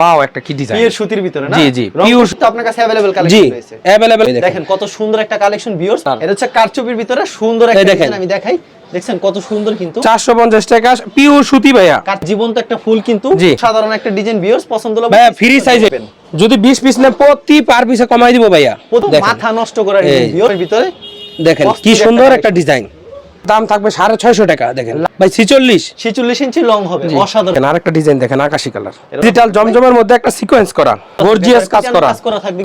Wow একটা কি design pure সুতির ভিতরে না জি, জি, রং pure তো আপনার কাছে अवेलेबल জি কালেকশন রয়েছে अवेलेबल দেখেন কত সুন্দর একটা কালেকশন ভিউয়ার্স হ্যাঁ। এটা হচ্ছে কারচুপির ভিতরে সুন্দর এই একটা দেখেন। ডিজাইন আমি দেখাই দেখছেন কত সুন্দর কিন্তু 450 টাকা পিওর সুতি ভাইয়া কাঠ জীবন্ত একটা ফুল কিন্তু জি। সাধারণ একটা ডিজাইন ভিউয়ার্স পছন্দ হলো ভাইয়া ফ্রি সাইজে যদি 20 পিস নেন প্রতি পার পিসে কমাই দিব ভাইয়া প্রথম দেখেন মাথা নষ্ট করার এই। ভিউয়ার ভিতরে দেখেন কি অস্থির একটা সুন্দর collection। একটা ডিজাইন দাম থাকবে সাড়ে ছয়শো টাকা দেখেন। ভাই ছিচল্লিশ। 46 ইঞ্চি লং হবে অসাধারণ। আরেকটা ডিজাইন দেখেন আকাশি কালার ডিজিটাল জমজমের মধ্যে একটা সিকোয়েন্স করা গর্জিয়াস কাজ করা।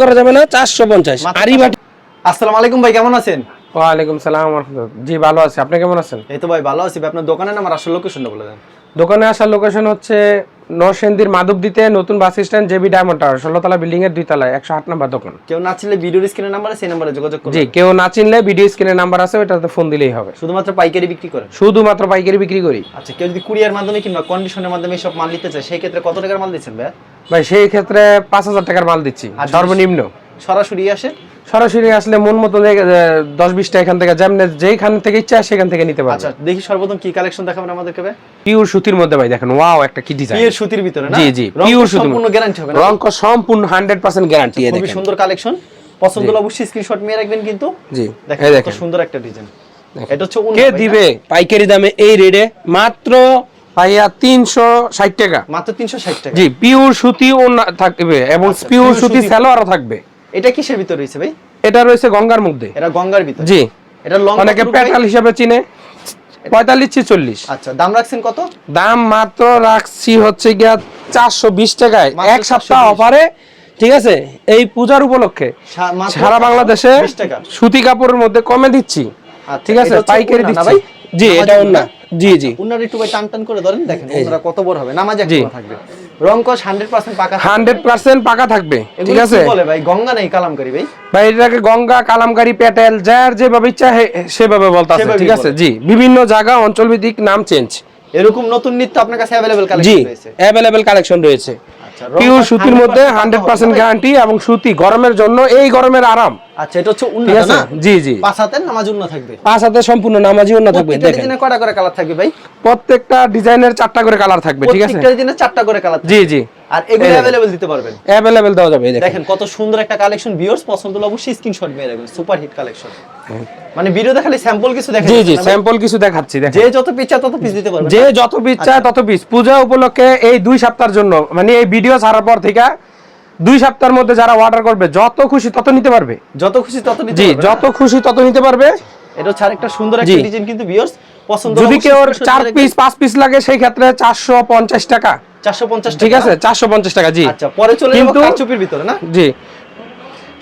করা যাবে না চারশো পঞ্চাশ। আসসালামু আলাইকুম ভাই কেমন আছেন? ওয়ালাইকুম সালাম জি ভালো আছি। আপনি কেমন আছেন? এই তো ভাই ভালো আছি। আপনার দোকানের নাম আর আসল লোকেশনটা বলে দেন। দোকানে আসার লোকেশন হচ্ছে নরসেন্দির মাধব দিতে নতুন bus stand JB diamond tower ষোলোতলা building এর দুই তলায় একশো আট নম্বর দোকান। কেউ না চিনলে ভিডিও স্ক্রিনের নাম্বার সেই নাম্বারে যোগাযোগ করুন জি কেউ না চিনলে ভিডিও স্ক্রিনের নাম্বার আছে ওটাতে ফোন দিলেই হবে। শুধুমাত্র পাইকারি বিক্রি করেন শুধুমাত্র পাইকারি বিক্রি করি। আচ্ছা কেউ যদি কুরিয়ার মাধ্যমে কিংবা কন্ডিশনের মাধ্যমে সব মাল নিতে চায় সেই ক্ষেত্রে কত টাকার মাল দিচ্ছেন ভাই ভাই সেই ক্ষেত্রে পাঁচ হাজার টাকার মাল দিচ্ছি সর্বনিম্ন। সরাসরি আসে সরাসরি আসলে মন মতো দশ বিশটা এখান থেকে যেমন যেখান থেকে ইচ্ছা সেখান থেকে নিতে আচ্ছা দেখি সর্বপ্রথম কি কালেকশন দেখাবেন আমাদেরকে ভাই? পিওর সুতির মধ্যে ভাই দেখেন ওয়াও একটা কি ডিজাইন পিওর সুতির ভিতরে না? জি, জি, রং pure তো সুতির সম্পূর্ণ গ্যারান্টি হবে রং কস সম্পূর্ণ হান্ড্রেড পার্সেন্ট গ্যারান্টি খুবই দেখেন। খুব সুন্দর কালেকশন পছন্দ হলে অবশ্যই স্ক্রিনশট নিয়ে রাখবেন কিন্তু। জি দেখেন এই কত সুন্দর একটা ডিজাইন এটা হচ্ছে কে দিবে পাইকারি দামে এই রেডে মাত্র ভাইয়া তিনশো ষাট টাকা। মাত্র 360 টাকা। জি পিওর সুতি থাকবে এবং আচ্ছা, পিওর সুতি সুতি। সালোয়ারও থাকবে। এটা কিসের ভিতরে রয়েছে ভাই? এটা রয়েছে গঙ্গার মধ্যে এটা গঙ্গার ভিতরে? জি। এটা লং অনেকে পেটাল হিসাবে চিনে। পঁয়তাল্লিশ ছিচল্লিশ আচ্ছা দাম রাখছেন কত? দাম মাত্র রাখছি হচ্ছে গিয়া চারশো বিশ টাকায়। এক সপ্তাহ অফারে ঠিক আছে? এই পূজার উপলক্ষে। সারা বাংলাদেশে সুতি কাপড়ের মধ্যে কমে দিচ্ছি। আচ্ছা, ঠিক আছে? পাইকারি দিচ্ছি। ভাই? জি এটা? জি জি। উন্নার একটু ভাই টান টান করে ধরেন দেখেন কত বড় হবে। নামাজ। একটা থাকবে। রং কস 100% পাকা থাকবে। হান্ড্রেড পার্সেন্ট পাকা থাকবে এগুলো ঠিক কি আছে বলে ভাই গঙ্গা নেই কালামকারী ভাই ভাই এটাকে গঙ্গা কালামকারী প্যাটেল যার যেভাবে ইচ্ছা হে- সেভাবে বলতাছে সেভাবেই ঠিক আছে বলে। জি বিভিন্ন জায়গা অঞ্চল ভিত্তিক নাম চেঞ্জ এরকম নতুন নিত্য আপনার কাছে अवेलेबल জি কালেকশন রয়েছে অ্যাভেলেবেল কালেকশন রয়েছে আচ্ছা রং পিওর সুতির মধ্যে 100% হান্ড্রেড পার্সেন্ট গ্যারান্টি এবং সুতি গরমের জন্য এই গরমের আরাম। আচ্ছা এটা হচ্ছে উন্না না? জি জি। পাঁচ হাতের নামাজ উন্না থাকবে? পাঁচ হাতে সম্পূর্ণ নামাজি অন্য থাকবে প্রত্যেকটা দেখেন। ডিজাইনে কয়টা করে কালার থাকবে ভাই? প্রত্যেকটা ডিজাইনের চারটা করে কালার থাকবে ঠিক আছে? প্রত্যেকটা দিনে চারটা করে কালার জি জি। আর এগুলো এই দেখেন। अवेलेबल দিতে পারবেন অ্যাভেলেবেল দেওয়া যাবে এই দেখেন দেখেন কত সুন্দর একটা কালেকশন ভিউয়ার্স পছন্দ হলে অবশ্যই স্ক্রিনশট মেরে রাখবেন সুপার হিট কালেকশন মানে ভিডিওতে খালি স্যাম্পল কিছু দেখেন জি জি স্যাম্পল কিছু দেখাচ্ছি দেখেন যে যত পিচ্ছা তত পিস দিতে পারবেন যে যত পিস চায় তত পিস পূজা উপলক্ষে এই দুই সপ্তাহের জন্য মানে এই ভিডিও ছাড়ার পর থেকে দুই সপ্তাহের মধ্যে যারা অর্ডার করবে যত খুশি তত নিতে পারবে যত খুশি তত নিতে জি পারবেন, যত না? খুশি তত নিতে পারবে এটা হচ্ছে আরেকটা সুন্দর একটা জি। ডিজাইন কিন্তু ভিউয়ার্স পছন্দ যদি কেউ চার পিস পাঁচ পিস লাগে সেই ক্ষেত্রে চারশো পঞ্চাশ টাকা 450 ঠিক আছে চারশো পঞ্চাশ টাকা জি। আচ্ছা পরে চলে যাব কারচুপির ভিতরে না? জি।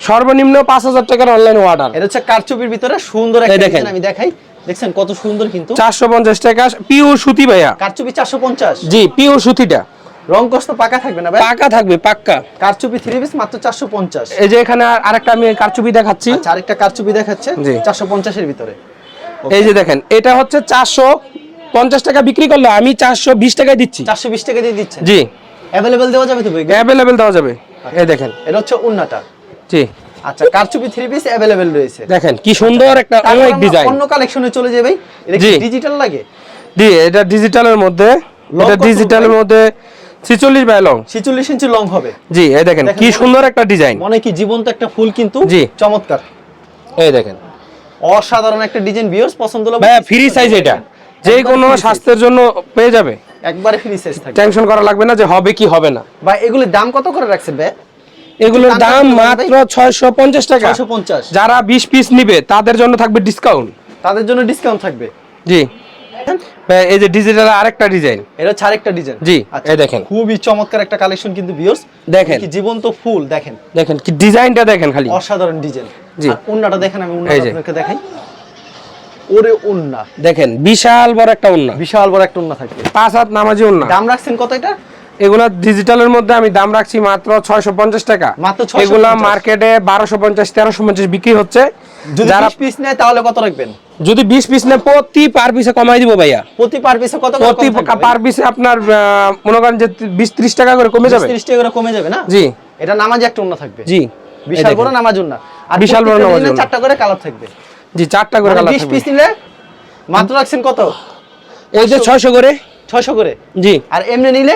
সর্বনিম্ন পাঁচ হাজার টাকার অনলাইন অর্ডার এটা হচ্ছে কারচুপির ভিতরে সুন্দর একটা দেখেন। আমি দেখাই। দেখছেন কত সুন্দর কিন্তু? চারশো পঞ্চাশ টাকা পিওর সুতি ভাইয়া। কারচুপি 450 জি পিওর সুতিটা। রং কষ্ট পাকা থাকবে না ভাই? পাকা থাকবে পাক্কা। কারচুপি 3 পিস মাত্র 450 এই যে এখানে আরেকটা আমি কারচুপি দেখাচ্ছি। আচ্ছা আরেকটা কারচুপি দেখাচ্ছে জি। 450 এর ভিতরে। এই যে দেখেন এটা হচ্ছে চারশো পঞ্চাশ টাকা বিক্রি করলে আমি চারশো বিশ টাকায় দিচ্ছি। চারশো বিশ টাকা দিয়ে দিচ্ছি জি। অ্যাভেলেবেল দেওয়া যাবে তো ভাই অ্যাভেলেবেল দেওয়া যাবে। এই দেখেন। এটা হচ্ছে উন্নাটা। জি। আচ্ছা কারচুপি থ্রি পিস অ্যাভেলেবেল রয়েছে। দেখেন কি সুন্দর একটা অনেক ডিজাইন অন্য কালেকশনে চলে যাবে এটা কি ডিজিটাল লাগে? জি এটা ডিজিটালের মধ্যে এটা ডিজিটালের মধ্যে 46 বাই লং 46 ইঞ্চি লং হবে। জি এই দেখেন কি সুন্দর একটা ডিজাইন মানে কি জীবন্ত একটা ফুল কিন্তু? চমৎকার। এই দেখেন। অসাধারণ একটা ডিজাইন ভিউয়ার্স পছন্দ হলো ভাই ফ্রি সাইজ এটা। যে কোনো স্বাস্থ্যের জন্য পেয়ে যাবে। একবারে ফ্রি সাইজ থাকবে। টেনশন করা লাগবে না যে হবে কি হবে না। বা এগুলির দাম কত করে রাখছেন ভাই? এগুলোর দাম মাত্র ভাই। ছয়শো পঞ্চাশ টাকা। 650 যারা বিশ পিস নিবে তাদের জন্য থাকবে ডিসকাউন্ট তাদের জন্য ডিসকাউন্ট থাকবে। জি। ভাইয়া, এই যে ডিজিটাল আরেকটা ডিজাইন এটা হচ্ছে আরেকটা ডিজাইন জি, এই দেখেন। খুবই চমৎকার একটা কালেকশন কিন্তু ভিউয়ার্স দেখেন। কি জীবন্ত ফুল দেখেন। দেখেন কি ডিজাইনটা দেখেন খালি। অসাধারণ ডিজাইন জি। আর উন্নাটা দেখেন আমি এই উন্নাটা আপনাকে দেখাই। ওরে উন্না। দেখেন বিশাল বড় একটা উন্না। বিশাল বড় একটা উন্না থাকবে পাঁচ হাত নামাজি উন্না। দাম রাখছেন কত এটা? এগুলা ডিজিটালের মধ্যে আমি দাম রাখছি মাত্র ছয়শো পঞ্চাশ টাকা। মাত্র এগুলা মার্কেটে বারোশো পঞ্চাশ তেরোশো পঞ্চাশ বিক্রি হচ্ছে। যারা পিস নেয় তাহলে কত রাখবেন? যদি বিশ পিস নেয় প্রতি পার পিসে কমাই দিব ভাইয়া। প্রতি পার পিসে কত প্রতি পার পিসে আপনার মনে করেন যে বিশ ত্রিশ টাকা করে কমে যাবে। 30 টাকা করে কমে যাবে না? জি। এটা নামাজে একটা উন্না থাকবে। জি। বিশাল বড় নামাজ উন্না। আর বিশাল বড় নামাজ চারটা করে কালার থাকবে। জি চারটা করে মানে কালার 20 পিস নিলে মাত্র রাখছেন কত? এই যে ছয়শো করে। 600 করে? জি। আর এমনি নিলে?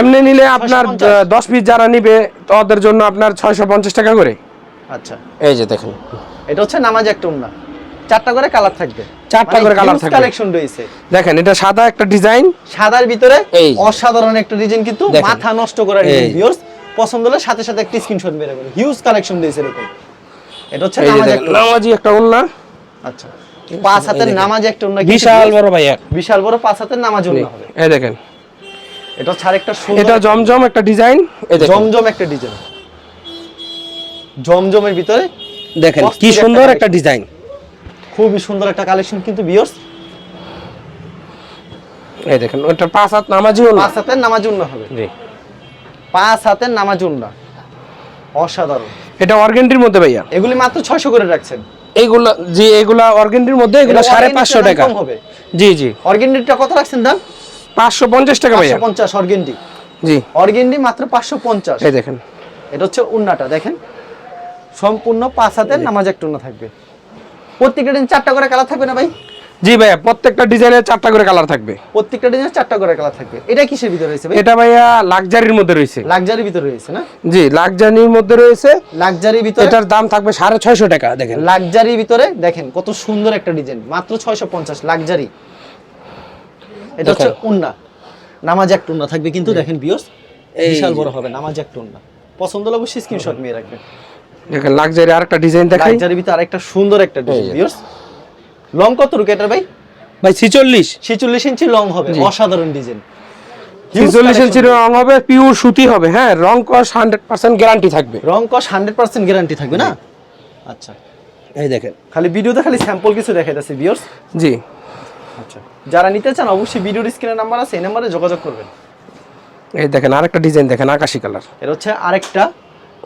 এমনি নিলে আপনার 650 দশ পিস যারা নিবে তাদের জন্য আপনার ছয়শো পঞ্চাশ টাকা করে। আচ্ছা। এই যে দেখেন। এটা হচ্ছে নামাজ একটা উন্না। চারটা করে কালার থাকবে। চারটা করে colour থাকবে। কালেকশন রয়েছে। দেখেন এটা সাদা একটা ডিজাইন। সাদার ভিতরে। অসাধারণ একটা ডিজাইন কিন্তু মাথা নষ্ট করার এই। ভিউয়ার্স পছন্দ হলে সাথে সাথে একটা স্ক্রিনশট মেরে রাখবেন হিউজ কালেকশন দিয়েছে এরকম। এটা হচ্ছে নামাজ একটা নামাজি একটা ওন্না আচ্ছা। পাঁচ হাতের নামাজ একটা উন্না বিশাল বড় ভাইয়া। বিশাল বড় পাঁচ হাতের নামাজ উন্না হবে। এই দেখেন। এটা হচ্ছে আরেকটা সুন্দর এটা জমজম একটা ডিজাইন এই দেখেন। জমজম একটা ডিজাইন। জমজমের ভিতরে দেখেন কি সুন্দর একটা ডিজাইন। খুবই সুন্দর একটা কালেকশন কিন্তু বিয়ার্স এই দেখেন ওটা পাঁচ হাত নামাজি ওন্না পাঁচ হাতের নামাজ উন্না হবে। জি। পাঁচ হাতের নামাজ অসাধারণ। এটা অর্গেন্ডির মধ্যে ভাইয়া। এগুলি মাত্র ছয়শো করে রাখছেন। এইগুলা জি এগুলা অর্গেন্ডির মধ্যে এগুলা এটা সাড়ে পাঁচশো টাকা। হবে। জি জি। অর্গেন্ডিটা কত রাখছেন দাম? পাঁচশো পঞ্চাশ টাকা ভাইয়া। পঞ্চাশ অর্গেন্ডি জি। অর্গেন্ডি মাত্র পাঁচশো পঞ্চাশ। এই দেখেন। এটা হচ্ছে উন্নাটা দেখেন। সম্পূর্ণ পাঁচ হাতের নামাজ একটা উন্না থাকবে। প্রত্যেকটা দিন চারটা করে কালার থাকবে না ভাই? জি ভাইয়া প্রত্যেকটা ডিজাইনের চারটা করে কালার থাকবে। প্রত্যেকটা ডিজাইন চারটা করে কালার থাকবে। এটা কিসের ভিতরে রয়েছে ভাই? এটা ভাইয়া লাক্সারির মধ্যে রয়েছে। লাক্সারি ভিতরে রয়েছে না? জি লাক্সারির মধ্যে রয়েছে। লাক্সারি ভিতরে এটার দাম থাকবে সাড়ে ছয়শো টাকা দেখেন। লাক্সারি ভিতরে দেখেন কত সুন্দর একটা ডিজাইন। মাত্র ছয়শো পঞ্চাশ লাক্সারি এটা হচ্ছে উন্না। নামাজ একটা উন্না থাকবে কিন্তু দেখেন বিয়স এই বিশাল বড় হবে নামাজ একটা উন্না। পছন্দ হলে অবশ্যই স্ক্রিনশট নিয়ে রাখবেন। দেখেন লাক্সারি আরেকটা ডিজাইন দেখাই। লাক্সারি ভিতরে আরেকটা সুন্দর একটা ডিজাইন বিয়স লং কত রুকে এটার ভাই? ভাই ছিচল্লিশ। ছেচল্লিশ ইঞ্চি লং হবে। অসাধারণ ডিজাইন ছিচল্লিশ ইঞ্চির রং হবে। পিওর সুতি হবে হ্যাঁ রং কস হান্ড্রেড পার্সেন্ট গ্যারান্টি থাকবে। রং কস হান্ড্রেড পার্সেন্ট গ্যারান্টি থাকবে না? আচ্ছা। এই দেখেন। খালি ভিডিওতে খালি স্যাম্পল কিছু দেখাইতেছে বিয়র্স জি। আচ্ছা। যারা নিতে চান অবশ্যই ভিডিওর স্ক্রিনের নাম্বার আছে এই নাম্বারে যোগাযোগ করবেন। এই দেখেন আরেকটা ডিজাইন দেখেন আকাশি কালারের হচ্ছে আরেকটা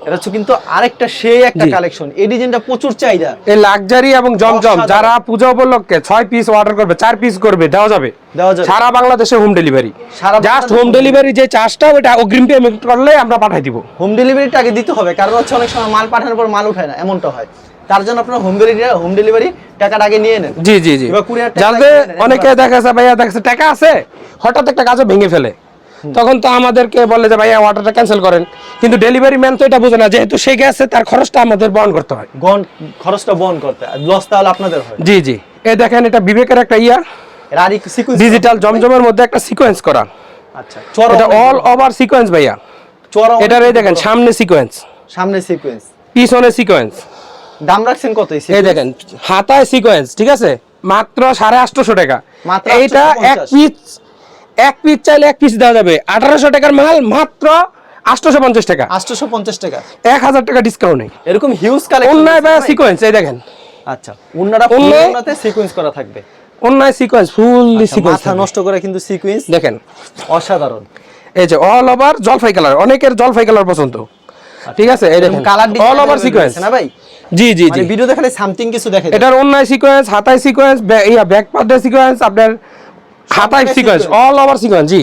এটা হচ্ছে কিন্তু আরেকটা সেই একটা কালেকশন এই ডিজাইনটা প্রচুর চাহিদা। এই লাক্সারি এবং জমজম। যারা পূজা উপলক্ষে ছয় পিস অর্ডার করবে চার পিস করবে দেওয়া যাবে। দেওয়া যাবে। সারা বাংলাদেশে home delivery just home delivery যে চার্জটা ওটা অগ্রিম পেমেন্ট করলে আমরা পাঠাই দিব। হোম ডেলিভারিটা আগে দিতে হবে কারণ হচ্ছে অনেক সময় মাল পাঠানোর পর মাল উঠায় না এমনটা হয়। তার জন্য আপনার হোম ডেলিভারি হোম ডেলিভারি টাকাটা আগে নিয়ে নেন। জি জি জি। যাদের অনেকে দেখা যাচ্ছে ভাইয়া দেখা যাচ্ছে টাকা আছে? হঠাৎ একটা কাজও ভেঙে ফেলে। তখন তো আমাদেরকে বলে যে ভাইয়া অর্ডারটা ক্যান্সেল করেন। কিন্তু ডেলিভারি ম্যান তো এটা বোঝে না। যেহেতু সে গেছে তার খরচটা আমাদের বহন করতে হয়। গন খরচটা বহন করতে আর লস তাহলে আপনাদের হয়। জি জি। এই দেখেন এটা বিবেকের একটা ইয়া। আর সিকুয়েন্স ডিজিটাল জমজমের মধ্যে একটা সিকোয়েন্স করা। আচ্ছা এটা অল ওভার সিকোয়েন্স ভাইয়া। চড়া এটার এই দেখেন সামনে সিকোয়েন্স সামনে সিকুয়েন্স পিছনে সিকোয়েন্স দাম রাখছেন কত এই দেখেন হাতায় সিকোয়েন্স ঠিক আছে? মাত্র সাড়ে আটশোশো টাকা। মাত্র এইটা এক 850 পিস এক পিস চাইলে এক পিস দেওয়া যাবে। আঠারোশো টাকার মাল মাত্র আটশোশো পঞ্চাশ টাকা। 850 টাকা। এক হাজার টাকা ডিসকাউন্ট নেই। এরকম হিউজ কালেকশন বা সিকোয়েন্স এই দেখেন। আচ্ছা উন্নারা অন্যায়- উন্নাতে সিকোয়েন্স করা থাকবে। অন্যায় সিকোয়েন্স ফুললি আচ্ছা, সিকোয়েন্স মাথা নষ্ট করে কিন্তু সিকোয়েন্স দেখেন। অসাধারণ। এই যে অল ওভার জলফাই কালার অনেকের জলফাই কালার পছন্দ। ঠিক আছে এই দেখেন। কালার অল ওভার সিকোয়েন্স না ভাই? জি জি জি। মানে ভিডিও দেখালে সামথিং কিছু দেখে এটার অন্যায় সিকোয়েন্স হাতায় সিকোয়েন্স ইয়া ব্যাক পার্টে সিকোয়েন্স আপনার জায়গায় সিকোয়েন্স। অল ওভার সিকোয়েন্স জি।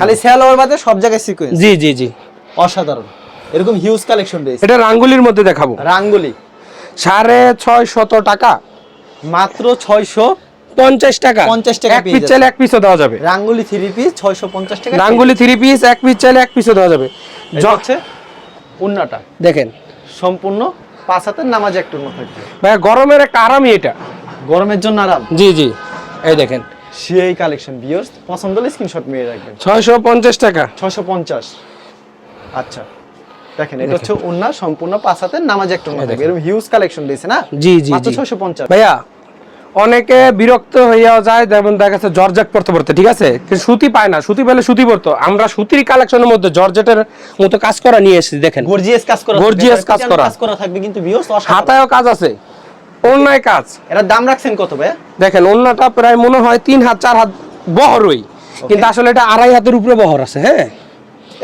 খালি সেল ওভার বাদে সব জায়গায় সিকোয়েন্স জি জি জি। অসাধারণ। এরকম হিউজ কালেকশন রয়েছে। এটা রাঙ্গুলির মধ্যে দেখাবো। রাঙ্গুলি। সাড়ে ছয় শত টাকা। মাত্র 600 পঞ্চাশ টাকা। 50 টাকা এক পিস চাইলে এক পিসও দেওয়া যাবে। রাঙ্গুলি থ্রি পিস 650 টাকা রাঙ্গুলি থ্রি পিস এক পিস চাইলে এক পিসও দেওয়া যাবে। হচ্ছে উন্নাটা। দেখেন। সম্পূর্ণ পাঁচ হাতের নামাজ একটু ভাই গরমের একটা আরামই এটা। গরমের জন্য আরাম। জি জি। এই দেখেন। সেই কালেকশন ভিউয়ার্স পছন্দ হলে স্ক্রিনশট নিয়ে রাখবেন। ছয়শো পঞ্চাশ টাকা। 650 আচ্ছা দেখেন এটা হচ্ছে সম্পূর্ণ পাঁচ হাতের নামাজ একটু এরকম হিউজ কালেকশন দিয়েছে না? জি জি মাত্র 650 ভাইয়া অনেকে বিরক্ত হইয়াও যায় যেমন দেখা যাচ্ছে জর্জেট পড়তে পড়তে ঠিক আছে? কিন্তু সুতি পায় না। সুতি পেলে সুতি পড়তো আমরা সুতির কালেকশনের মধ্যে জর্জেটের মতো কাজ করা নিয়ে এসেছি দেখেন। গর্জিয়াস কাজ করা থাকবে, কাজ করা। কাজ করা থাকবে কিন্তু হাতায়ও কাজ আছে। অন্যায় কাজ। এরা দাম রাখছেন কত ভাই দেখেন অন্যটা প্রায় মনে হয় তিন হাত চার হাত বহরই। কিন্তু আসলে এটা আড়াই হাতের উপরে বহর আছে হ্যাঁ?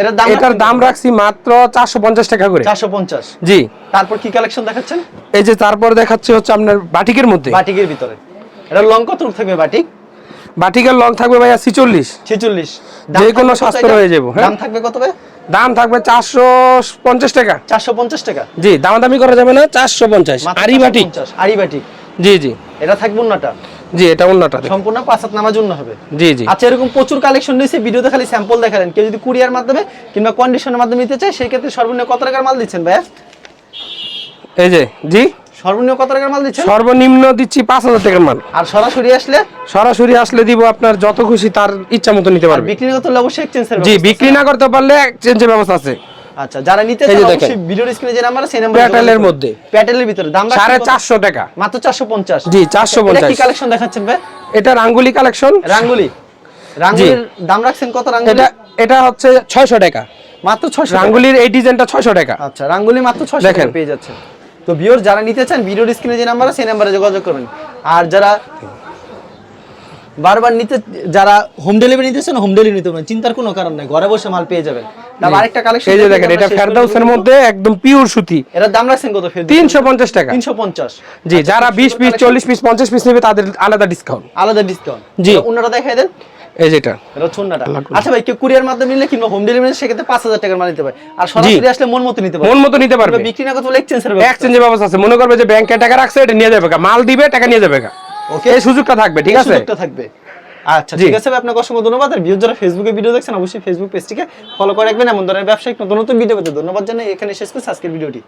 এটার দাম এটার দাম রাখছি মাত্র চারশো পঞ্চাশ টাকা করে। 450 জি। তারপর কি কালেকশন দেখাচ্ছেন? এই যে তারপর দেখাচ্ছে হচ্ছে আপনার বাটিকের মধ্যে। বাটিকের ভিতরে। এটা লং কত থাকবে বাটিক? বাটিকের লং থাকবে ভাইয়া ছিচল্লিশ। 46 যে কোনো স্বাস্থ্য হয়ে যাব, হ্যাঁ? দাম থাকবে কত ভাই দাম থাকবে চারশো পঞ্চাশ টাকা। 450 টাকা? জি দামাদামি করা যাবে না চারশো পঞ্চাশ। মাত্র আরি বাটিক 450 আরি বাটিক জি জি। এটা থাকবে উন্নাটা জি এটা অন্যটা। সম্পূর্ণ পাঁচ হাত নামার জন্য হবে। জি জি। আচ্ছা এরকম প্রচুর কালেকশন রয়েছে ভিডিওতে খালি স্যাম্পল দেখালেন। কেউ যদি কুরিয়ার মাধ্যমে কিংবা কন্ডিশনের মাধ্যমে নিতে চায় সেই ক্ষেত্রে সর্বনিম্ন কত টাকার মাল দিচ্ছেন ভাইয়া? এই যে জি? সর্বনিম্ন কত টাকার মাল দিচ্ছেন? সর্বনিম্ন দিচ্ছি পাঁচ হাজার টাকার মাল। আর সরাসরি আসলে? সরাসরি আসলে দিব আপনার যত খুশি তার ইচ্ছা মতো নিতে পারবে। বিক্রি করতে হলে অবশ্যই এক্সচেঞ্জের জি বিক্রি না করতে পারলে এক্সচেঞ্জের ব্যবস্থা আছে। আচ্ছা যারা নিতে চান অবশ্যই ভিডিওর স্ক্রিনে যে নাম্বার আছে সেই নাম্বারে প্যাটেলের মধ্যে। প্যাটেলের ভিতরে। দাম রাখছেন সাড়ে কত? চারশো টাকা। মাত্র 450 জি, এটা 450 কি কালেকশন দেখাচ্ছেন ভাই? এটা রাঙ্গুলি কালেকশন রাঙ্গুলি। রাঙ্গুলির দাম রাখছেন কত রাঙ্গুলি? এটা এটা হচ্ছে ছয়শো টাকা। মাত্র 600 রাঙ্গুলির এই ডিজাইনটা ছয়শো টাকা। আচ্ছা রাঙ্গুলি মাত্র 600 টাকা পেয়ে যাচ্ছেন। তো ভিউয়ার যারা নিতে চান ভিডিওর স্ক্রিনে যে নাম্বার আছে সেই নাম্বারে যোগাযোগ করবেন। আর যারা বারবার নিতে যারা হোম ডেলিভারি নিতে চান হোম ডেলিভারি নিতে পারেন। চিন্তার কোনো কারণ নাই ঘরে বসে মাল পেয়ে যাবেন। আরেকটা কালেকশন এই যে দেখেন এটা ফেরদাউসের মধ্যে একদম পিওর সুতি। এটার দাম রাখছেন কত ফের তিনশো পঞ্চাশ টাকা। 350 জি যারা বিশ পিস চল্লিশ পিস পঞ্চাশ পিস নেবে তাদের আলাদা ডিসকাউন্ট আলাদা ডিসকাউন্ট জি। অন্যটা দেখাই দেন। এই যেটা। এটা। আচ্ছা ভাই কেউ কুরিয়ার মাধ্যমে নিলে কিংবা হোম ডেলিভারি সেক্ষেত্রে পাঁচ হাজার টাকার মাল নিতে পারে। আর সরাসরি আসলে মন মতো নিতে পারে মন মতো নিতে পারবে। বিক্রি না করতে হলে এক্সচেঞ্জের এক্সচেঞ্জের ব্যবস্থা আছে। মনে করবে যে ব্যাংকে টাকা রাখছে এটা নিয়ে যাবে। মাল দিবে টাকা নিয়ে যাবে। ওকে এই সুযোগটা থাকবে ঠিক আছে? সুযোগটা থাকবে। আচ্ছা ঠিক আছে ভাই, আপনাকে অসংখ্য ধন্যবাদ। আর ভিউ যারা ফেসবুকে ভিডিও দেখছেন অবশ্যই ফেসবুক পেজটিকে ফলো করে রাখবেন। এমন ধরনের ব্যবসায়িক নতুন নতুন ভিডিও পেতে ধন্যবাদ জানাই। এখানে শেষ করছি। আজকের ভিডিওটি